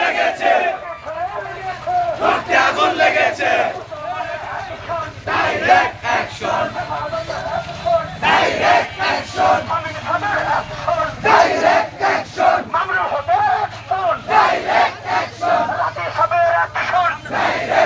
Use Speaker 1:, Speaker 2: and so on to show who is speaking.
Speaker 1: লেগেছে। রক্তে লেগেছে Mayday!